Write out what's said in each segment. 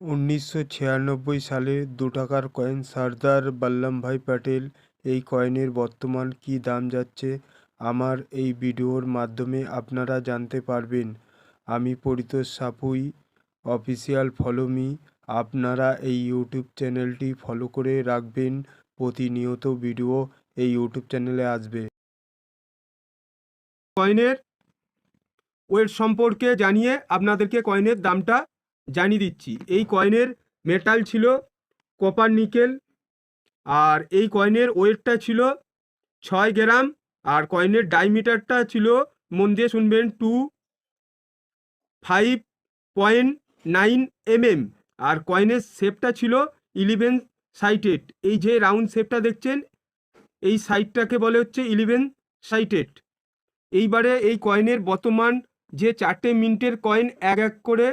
উনিশশো ছিয়ানব্বই সালে দু টাকার কয়েন সর্দার বল্লভভাই প্যাটেল, এই কয়েনের বর্তমান কী দাম যাচ্ছে? আমার এই ভিডিওর মাধ্যমে আপনারা জানতে পারবেন। আমি Paritosh Sapui, official follow me. আপনারা এই ইউটিউব চ্যানেলটি ফলো করে রাখবেন। প্রতিনিয়ত ভিডিও এই ইউটিউব চ্যানেলে আসবে। কয়েনের ওয়েট সম্পর্কে জানিয়ে আপনাদেরকে কয়েনের দামটা জানিয়ে দিচ্ছি। এই কয়েনের মেটাল ছিল কপার নিকেল আর এই কয়েনের ওয়েটটা ছিল ছয় গ্রাম আর কয়েনের ডাইমিটারটা ছিল মন দিয়ে শুনবেন two five point nine MM আর কয়েনের শেপটা ছিল ইলেভেন সাইটেড এই যে রাউন্ড শেপটা দেখছেন, এই সাইডটাকে বলে হচ্ছে ইলেভেন সাইটেড এইবারে এই কয়েনের বর্তমান যে চারটে মিনিটের কয়েন এক এক করে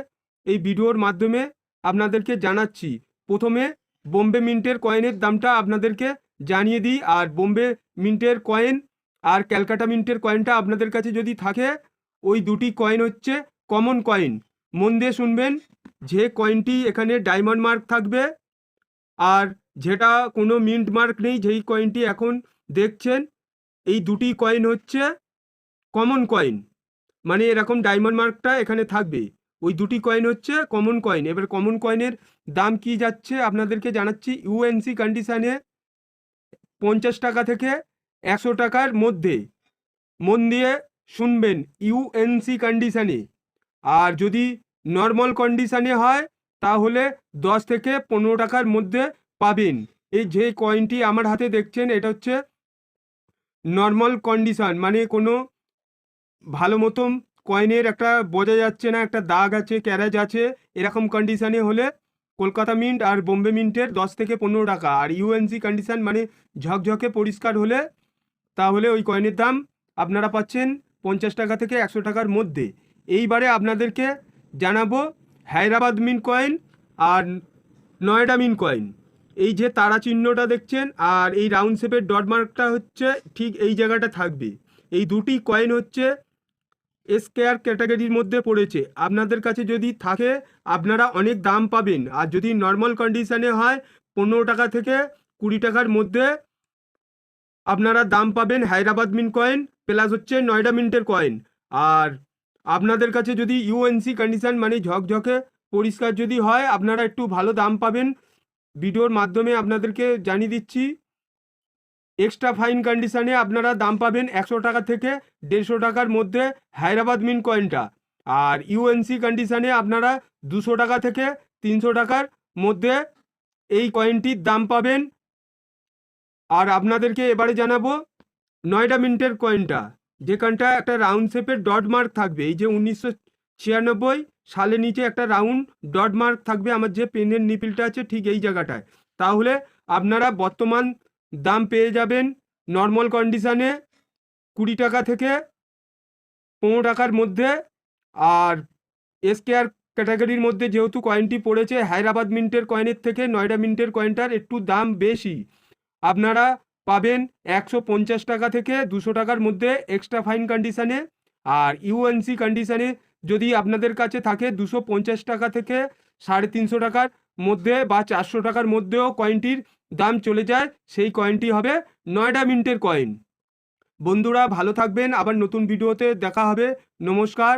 এই ভিডিওর মাধ্যমে আপনাদেরকে জানাচ্ছি। প্রথমে বোম্বে মিন্টের কয়েনের দামটা আপনাদেরকে জানিয়ে দিই, আর বোম্বে মিন্টের কয়েন আর ক্যালকাটা মিন্টের কয়েনটা আপনাদের কাছে যদি থাকে, ওই দুটি কয়েন হচ্ছে কমন কয়েন। মন দিয়ে শুনবেন, যে কয়েনটি এখানে ডায়মন্ড মার্ক থাকবে, আর যেটা কোনো মিন্ট মার্ক নেই, যেই কয়েনটি এখন দেখছেন, এই দুটি কয়েন হচ্ছে কমন কয়েন। মানে এরকম ডায়মন্ড মার্কটা এখানে থাকবে। ওই দুটি কয়েন হচ্ছে কমন কয়েন এবার কমন কয়েনের দাম কি যাচ্ছে? আপনাদেরকে জানাচ্ছি ইউএনসি কন্ডিশানে পঞ্চাশ টাকা থেকে একশো টাকার মধ্যে। মন দিয়ে শুনবেন ইউএনসি কন্ডিশানে আর যদি নর্মাল কন্ডিশানে হয়, তাহলে দশ থেকে পনেরো টাকার মধ্যে পাবেন। এই যে কয়েনটি আমার হাতে দেখছেন, এটা হচ্ছে নর্মাল কন্ডিশান মানে কোনো ভালো মতন কয়েনের একটা বোঝা যাচ্ছে না, একটা দাগ আছে, ক্যারেজ আছে, এরকম কন্ডিশানে হলে কলকাতা মিন্ট আর বোম্বে মিন্টের দশ থেকে পনেরো টাকা। আর ইউএনসি কন্ডিশান মানে ঝকঝকে পরিষ্কার হলে তাহলে ওই কয়েনের দাম আপনারা পাচ্ছেন পঞ্চাশ টাকা থেকে একশো টাকার মধ্যে। এইবারে আপনাদেরকে জানাব হায়দ্রাবাদ মিন কয়েন আর নয়ডা মিন কয়েন এই যে তারা চিহ্নটা দেখছেন আর এই রাউন্ড শেপের ডট মার্কটা হচ্ছে ঠিক এই জায়গাটা থাকবে। এই দুটি কয়েন হচ্ছে স্কেয়ার ক্যাটাগরির মধ্যে পড়েছে। আপনাদের কাছে যদি থাকে, আপনারা অনেক দাম পাবেন। আর যদি নর্মাল কন্ডিশানে হয়, পনেরো টাকা থেকে কুড়ি টাকার মধ্যে আপনারা দাম পাবেন হায়দ্রাবাদ মিন কয়েন, প্লাস হচ্ছে নয়ডা মিন্টের কয়েন। আর আপনাদের কাছে যদি ইউএনসি কন্ডিশান মানে ঝকঝকে পরিষ্কার যদি হয়, আপনারা একটু ভালো দাম পাবেন। ভিডিওর মাধ্যমে আপনাদেরকে জানিয়ে দিচ্ছি। এক্সট্রা ফাইন কন্ডিশানে আপনারা দাম পাবেন একশো টাকা থেকে দেড়শো টাকার মধ্যে হায়দ্রাবাদ মিন কয়েনটা। আর ইউএনসি কন্ডিশানে আপনারা দুশো টাকা থেকে তিনশো টাকার মধ্যে এই কয়েনটির দাম পাবেন। আর আপনাদেরকে এবারে জানাব নয়ডা মিন্টের কয়েনটা, যেখানটা একটা রাউন্ড শেপের ডট মার্ক থাকবে। এই যে উনিশশো ছিয়ানব্বই সালে নিচে একটা রাউন্ড ডট মার্ক থাকবে, আমার যে পেনের নিপিলটা আছে ঠিক এই জায়গাটায়। তাহলে আপনারা বর্তমান দাম পেয়ে যাবেন নর্মাল কন্ডিশানে কুড়ি টাকা থেকে পনেরো টাকার মধ্যে। আর এসকেআর ক্যাটাগরির মধ্যে যেহেতু কয়েনটি পড়েছে, হায়দ্রাবাদ মিন্টের কয়েনের থেকে নয়ডা মিন্টের কয়েনটার একটু দাম বেশি। আপনারা পাবেন একশো পঞ্চাশ টাকা থেকে দুশো টাকার মধ্যে এক্সট্রা ফাইন কন্ডিশানে আর ইউএনসি কন্ডিশানে যদি আপনাদের কাছে থাকে দুশো পঞ্চাশ টাকা থেকে সাড়ে তিনশো টাকার মধ্যে বা চারশো টাকার মধ্যেও কয়েনটির দাম চলে যায়, সেই কয়েনটি হবে নয়ডা মিন্টের কয়েন বন্ধুরা, ভালো থাকবেন। আবার নতুন ভিডিওতে দেখা হবে। নমস্কার।